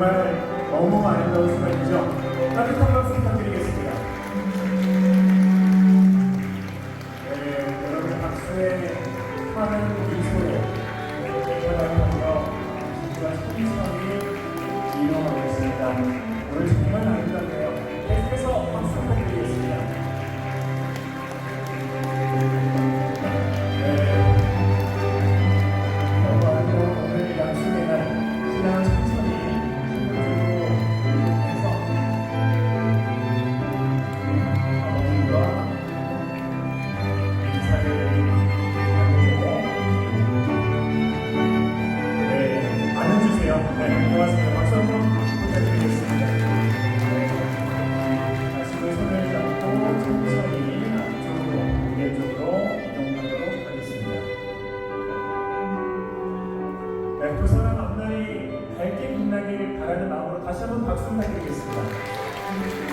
그럴 수가 있죠. 따뜻한 박수 부탁드리겠습니다. 네, 여러분 박수에 하는 미소로 인사하며 진짜 소리성이 이어가고 있습니다. 오늘 정말 아름답네요. 박수 부탁드리겠습니다.